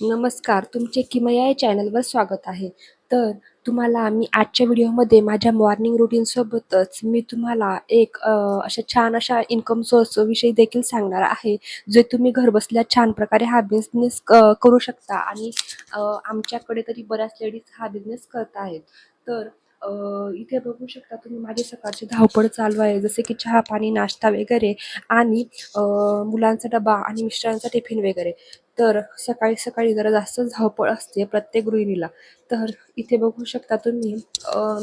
नमस्कार तुमचे किमया या चॅनलवर स्वागत आहे. तर तुम्हाला मी आजच्या व्हिडिओमध्ये माझ्या मॉर्निंग रुटीनसोबतच मी तुम्हाला एक अशा छान अशा इन्कम सोर्सविषयी देखील सांगणार आहे जे तुम्ही घरबसल्या छान प्रकारे हा बिझनेस करू शकता आणि आमच्याकडे तरी बऱ्याच लेडीज हा बिझनेस करत आहेत तर इथे बघू शकता तुम्ही माझी सकाळची धावपळ चालू आहे. जसे की चहा पाणी नाश्ता वगैरे आणि मुलांचा डबा आणि मिस्टरांचा टिफिन वगैरे. तर सकाळी सकाळी जरा जास्त धावपळ असते प्रत्येक गृहिणीला. तर इथे बघू शकता तुम्ही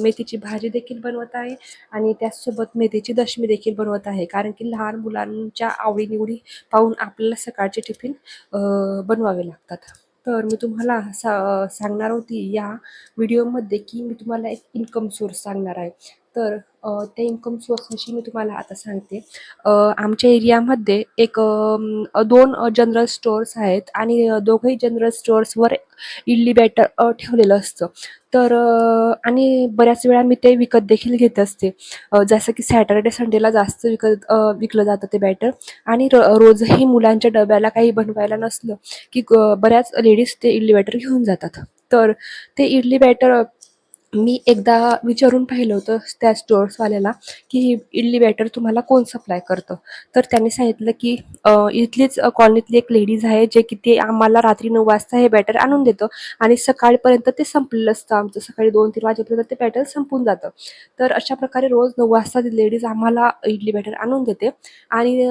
मेथीची भाजी देखील बनवत आहे आणि त्याचसोबत मेथीची दशमी देखील बनवत आहे. कारण की लहान मुलांच्या आवडीनिवडी पाहून आपल्याला सकाळचे टिफिन अ, बनवावे लागतात. तर मी तुम्हाला सा सांगणार होती या व्हिडिओमध्ये की मी तुम्हाला एक इन्कम सोर्स सांगणार आहे. तर ते त्या इन्कम सोर्सविषयी मी तुम्हाला आता सांगते. आमच्या एरियामध्ये एक दोन जनरल स्टोअर्स आहेत आणि दोघंही जनरल स्टोअर्सवर इडली बॅटर ठेवलेलं असतं. तर आणि बऱ्याच वेळा मी ते विकत देखील घेत असते. जसं की सॅटर्डे संडेला जास्त विकत विकलं जातं ते बॅटर आणि र रोजही मुलांच्या डब्याला काही बनवायला नसलं की बऱ्याच लेडीज ते इडली बॅटर घेऊन जातात. तर ते इडली बॅटर मी एकदा विचारून पाहिलं होतं त्या स्टोअर्सवाल्याला की ही इडली बॅटर तुम्हाला कोण सप्लाय करतं? तर त्यांनी सांगितलं की इथलीच कॉलनीतली एक लेडीज आहे जे की ते आम्हाला रात्री नऊ वाजता हे बॅटर आणून देतं आणि सकाळपर्यंत ते संपलेलं असतं आमचं. सकाळी दोन तीन वाजेपर्यंत ते बॅटर संपून जातं. तर अशा प्रकारे रोज नऊ वाजता ती लेडीज आम्हाला इडली बॅटर आणून देते आणि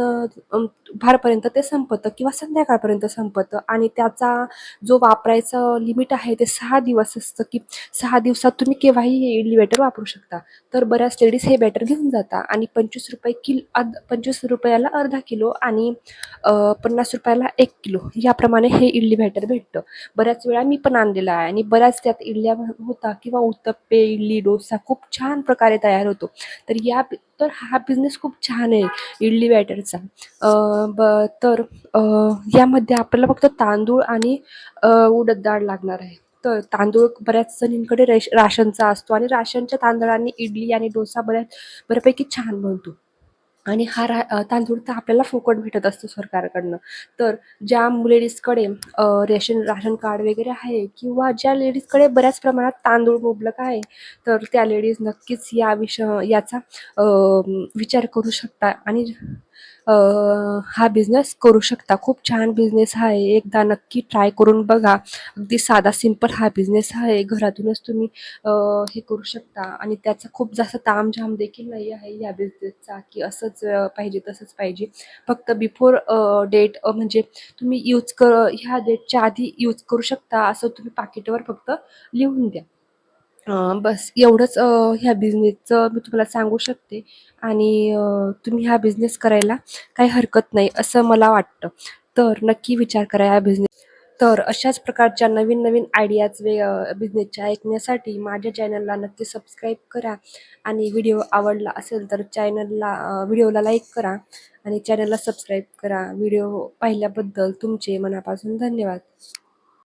भारपर्यंत ते संपतं किंवा संध्याकाळपर्यंत संपतं आणि त्याचा जो वापरायचं लिमिट आहे ते सहा दिवस असतं की सहा दिवसात तुम्ही केव्हाही हे इडली बॅटर वापरू शकता. तर बऱ्याच लेडीज हे बॅटर घेऊन जाता आणि पंचवीस रुपये किल अर्ध पंचवीस रुपयाला अर्धा किलो आणि पन्नास रुपयाला एक किलो याप्रमाणे हे इडली बॅटर भेटतं. बऱ्याच वेळा मी पण आणलेलं आहे आणि बऱ्याच त्यात इडल्या होता किंवा उत्तप्पे इडली डोसा खूप छान प्रकारे तयार होतो. तर या तर हा बिझनेस खूप छान आहे इडली बॅटरचा ब तर यामध्ये आपल्याला फक्त तांदूळ आणि उडद डाळ लागणार आहे. तर तांदूळ बऱ्याच जणींकडे रेश राशनचा असतो आणि राशनच्या तांदळाने इडली आणि डोसा बऱ्याच बऱ्यापैकी छान बनतो. आणि हा रा तांदूळ तर आपल्याला फुकट भेटत असतो सरकारकडनं. तर ज्या लेडीजकडे रेशन राशन कार्ड वगैरे आहे किंवा ज्या लेडीजकडे बऱ्याच प्रमाणात तांदूळ मुबलक आहे तर त्या लेडीज नक्कीच या विषय याचा विचार करू शकता आणि हा बिझनेस करू शकता. खूप छान बिझनेस आहे. एकदा नक्की ट्राय करून बघा. अगदी साधा सिंपल हा बिझनेस आहे. घरातूनच तुम्ही हे करू शकता. आणि त्याचा खूप जास्त तामझाम देखील नाही आहे या बिझनेसचा की असंच पाहिजे तसंच पाहिजे. फक्त बिफोर डेट म्हणजे तुम्ही यूज कर ह्या डेटच्या आधी यूज करू शकता. असं तुम्ही पाकिटवर फक्त लिहून द्या. बस. एवढंच ह्या बिझनेसचं मी तुम्हाला सांगू शकते. आणि तुम्ही हा बिझनेस करायला काही हरकत नाही असं मला वाटतं. तर नक्की विचार करा या बिझनेस तर अशाच प्रकारच्या नवीन नवीन आयडियाज वे बिझनेसच्या ऐकण्यासाठी माझ्या चॅनलला नक्की सबस्क्राईब करा. आणि व्हिडिओ आवडला असेल तर चॅनलला व्हिडिओला लाईक करा. आणि चॅनलला सबस्क्राईब करा. व्हिडिओ पाहिल्याबद्दल तुमचे मनापासून धन्यवाद.